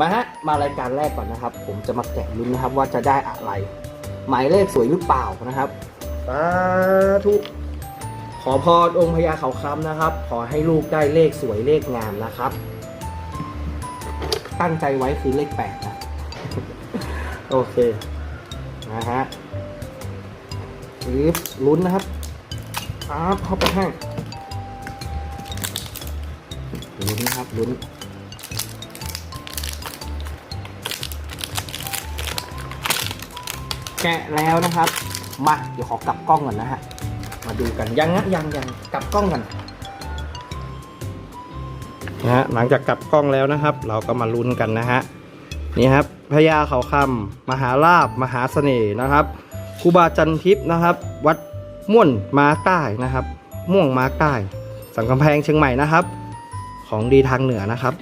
มาฮะมารายการแรกก่อนนะครับ ผมจะมาแกะลุ้นนะครับว่าจะได้อะไร หมายเลขสวยหรือเปล่านะครับสาธุขอพรองค์พญาเขาคำนะครับ ขอให้ลูกได้เลขสวยเลขงามนะครับ ตั้งใจไว้คือเลขแปดนะ โอเค นะฮะรีบลุ้นนะครับครับเข้าไปให้ลุ้นนะครับลุ้น แกะแล้วนะครับ มาเดี๋ยวขอกลับกล้องก่อนนะฮะ มาดูกันยังนะยังยังกลับกล้องกันนะฮะหลังจากกลับกล้องแล้วนะครับ เราก็มาลุ้นกันนะฮะนี่ครับพญาเขาคำมหาลาบมหาเสน่ห์นะครับครูบาจันทิพย์นะครับ วัดม่วนมาใต้นะครับ ม่วงมาใต้ สังกำแพงเชียงใหม่นะครับ ของดีทางเหนือนะครับ